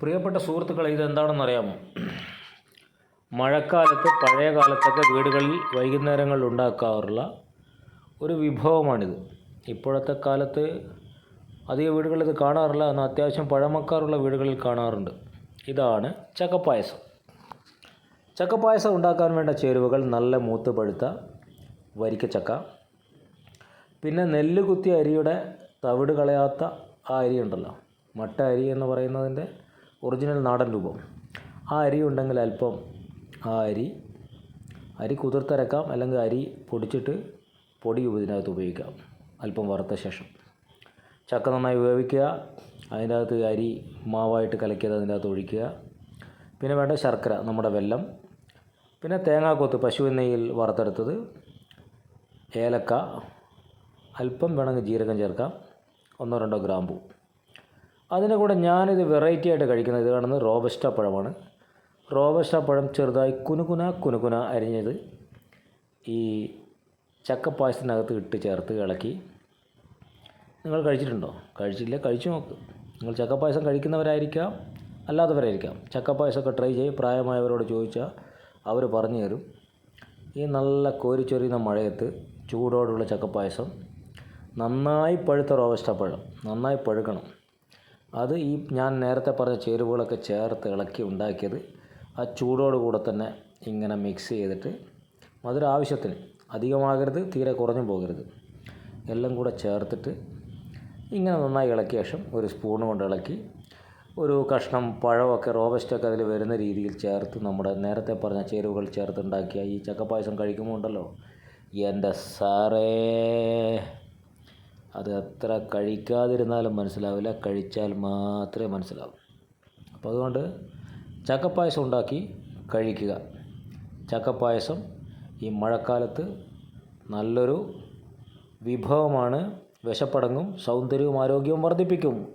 പ്രിയപ്പെട്ട സുഹൃത്തുക്കളെ ഇതെന്താണെന്ന് അറിയാമോ മഴക്കാലത്ത് പഴയ കാലത്തൊക്കെ വീടുകളിൽ വൈകുന്നേരങ്ങളിൽ ഉണ്ടാക്കാറുള്ള ഒരു വിഭവമാണിത്. ഇപ്പോഴത്തെ കാലത്ത് അധിക വീടുകളിൽ ഇത് കാണാറില്ല എന്നാൽ അത്യാവശ്യം പഴമക്കാറുള്ള വീടുകളിൽ കാണാറുണ്ട്. ഇതാണ് ചക്കപ്പായസം. ചക്കപ്പായസം ഉണ്ടാക്കാൻ വേണ്ട ചേരുവകൾ നല്ല മൂത്ത് പഴുത്ത വരിക്കച്ചക്ക പിന്നെ നെല്ല് കുത്തിയ അരിയുടെ തവിട് കളയാത്ത ആ അരി ഉണ്ടല്ലോ. മട്ട അരി എന്ന് പറയുന്നതിന്റെ ഒറിജിനൽ നാടൻ രൂപം. ആ അരി ഉണ്ടെങ്കിൽ അല്പം ആ അരി അരി കുതിർത്തരക്കാം അല്ലെങ്കിൽ അരി പൊടിച്ചിട്ട് പൊടി ഇതിനകത്ത് ഉപയോഗിക്കാം അല്പം വറുത്ത ശേഷം. ചക്ക നന്നായി വേവിക്കുക അതിന്റെ അകത്ത് അരി മാവായിട്ട് കലക്കിയത് അതിന്റെ അകത്ത് ഒഴിക്കുക. പിന്നെ വേണ്ട ശർക്കര നമ്മുടെ വെല്ലം. പിന്നെ തേങ്ങാക്കൊത്ത് പശുവിൻ നെയ്യിൽ വറുത്തെടുത്തത് ഏലക്ക. അല്പം വേണമെങ്കിൽ ജീരകം ചേർക്കാം ഒന്നോ രണ്ടോ ഗ്രാമ്പു. അതിന്റെ കൂടെ ഞാനിത് വെറൈറ്റി ആയിട്ട് കഴിക്കുന്നത് ഇത് കാണുന്നത് റോബസ്റ്റ പഴമാണ്. റോബസ്റ്റ പഴം ചെറുതായി കുനുകുന കുനുകുന അരിഞ്ഞത്. ഈ ചക്കപ്പായസത്തിനകത്ത് ഇട്ട് ചേർത്ത് ഇളക്കി. നിങ്ങൾ കഴിച്ചിട്ടുണ്ടോ? കഴിച്ചില്ല കഴിച്ചു നോക്ക്. നിങ്ങൾ ചക്കപ്പായസം കഴിക്കുന്നവരായിരിക്കാം അല്ലാത്തവരായിരിക്കാം. ചക്കപ്പായസമൊക്കെ ട്രൈ ചെയ്ത് പ്രായമായവരോട് ചോദിച്ചാൽ അവർ പറഞ്ഞു തരും. ഈ നല്ല കോരിച്ചൊരിയുന്ന മഴയത്ത് ചൂടോടുള്ള ചക്കപ്പായസം നന്നായി പഴുത്ത റോബസ്റ്റ പഴം. നന്നായി പഴുക്കണം. അത് ഈ ഞാൻ നേരത്തെ പറഞ്ഞ ചേരുവകളൊക്കെ ചേർത്ത് ഇളക്കി ഉണ്ടാക്കിയത് ആ ചൂടോട് കൂടെ തന്നെ ഇങ്ങനെ മിക്സ് ചെയ്തിട്ട് മധുര ആവശ്യത്തിന് അധികമാകരുത് തീരെ കുറഞ്ഞു പോകരുത്. എല്ലാം കൂടെ ചേർത്തിട്ട് ഇങ്ങനെ നന്നായി ഇളക്കിയ ശേഷം ഒരു സ്പൂൺ കൊണ്ട് ഇളക്കി ഒരു കഷ്ണം പഴമൊക്കെ റോബസ്റ്റൊക്കെ അതിൽ വരുന്ന രീതിയിൽ ചേർത്ത് നമ്മുടെ നേരത്തെ പറഞ്ഞ ചേരുവകൾ ചേർത്തുണ്ടാക്കിയ ഈ ചക്കപ്പായസം കഴിക്കുമ്പോൾ ഉണ്ടല്ലോ? എന്റെ സാറേ! അത് എത്ര കഴിക്കാതിരുന്നാലും മനസ്സിലാവില്ല കഴിച്ചാൽ മാത്രമേ മനസ്സിലാവൂ. അപ്പോൾ അതുകൊണ്ട് ചക്കപ്പായസം ഉണ്ടാക്കി കഴിക്കുക. ചക്കപ്പായസം ഈ മഴക്കാലത്ത് നല്ലൊരു വിഭവമാണ്. വിശപ്പടങ്ങും സൗന്ദര്യവും ആരോഗ്യവും വർദ്ധിപ്പിക്കും.